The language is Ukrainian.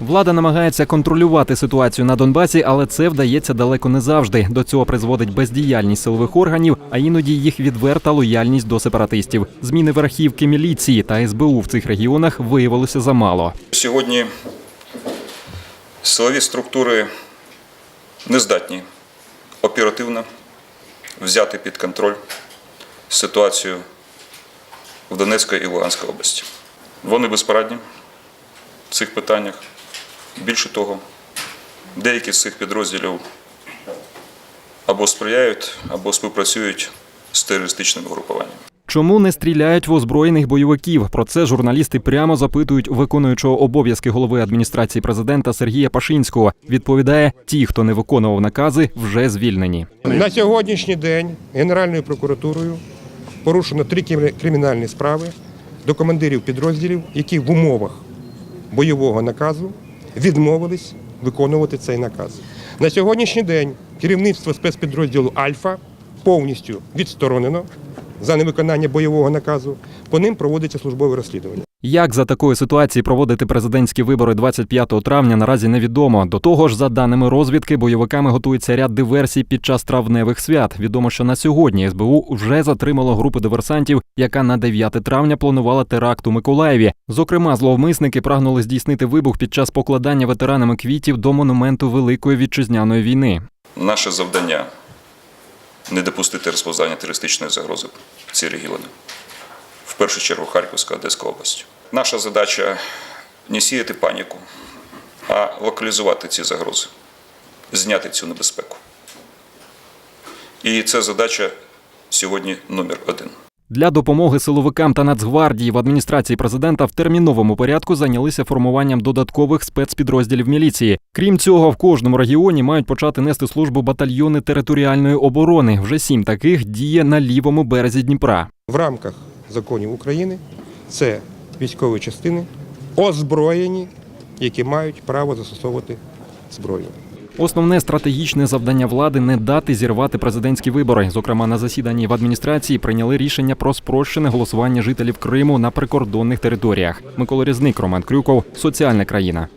Влада намагається контролювати ситуацію на Донбасі, але це вдається далеко не завжди. До цього призводить бездіяльність силових органів, а іноді їх відверта лояльність до сепаратистів. Зміни верхівки міліції та СБУ в цих регіонах виявилося замало. Сьогодні силові структури не здатні оперативно взяти під контроль ситуацію в Донецькій і Луганській області. Вони безпорадні в цих питаннях. Більше того, деякі з цих підрозділів або сприяють, або співпрацюють з терористичними групуваннями. Чому не стріляють в озброєних бойовиків? Про це журналісти прямо запитують виконуючого обов'язки голови адміністрації президента Сергія Пашинського. Відповідає: ті, хто не виконував накази, вже звільнені. На сьогоднішній день Генеральною прокуратурою порушено три кримі- кримінальні справи до командирів підрозділів, які в умовах бойового наказу відмовились виконувати цей наказ. На сьогоднішній день керівництво спецпідрозділу Альфа повністю відсторонено за невиконання бойового наказу. По ним проводиться службове розслідування. Як за такої ситуації проводити президентські вибори 25 травня, наразі невідомо. До того ж, за даними розвідки, бойовиками готується ряд диверсій під час травневих свят. Відомо, що на сьогодні СБУ вже затримало групу диверсантів, яка на 9 травня планувала теракт у Миколаєві. Зокрема, зловмисники прагнули здійснити вибух під час покладання ветеранами квітів до монументу Великої вітчизняної війни. Наше завдання не допустити розповзання терористичної загрози в ці регіони. В першу чергу Харківська, Одеська область. Наша задача не сіяти паніку, а локалізувати ці загрози, зняти цю небезпеку. І це задача сьогодні номер один. Для допомоги силовикам та Нацгвардії в адміністрації президента в терміновому порядку зайнялися формуванням додаткових спецпідрозділів міліції. Крім цього, в кожному регіоні мають почати нести службу батальйони територіальної оборони. Вже сім таких діє на лівому березі Дніпра. В рамках законів України це військові частини озброєні, які мають право застосовувати зброю. Основне стратегічне завдання влади не дати зірвати президентські вибори. Зокрема, на засіданні в адміністрації прийняли рішення про спрощене голосування жителів Криму на прикордонних територіях. Микола Різник, Роман Крюков, соціальна країна.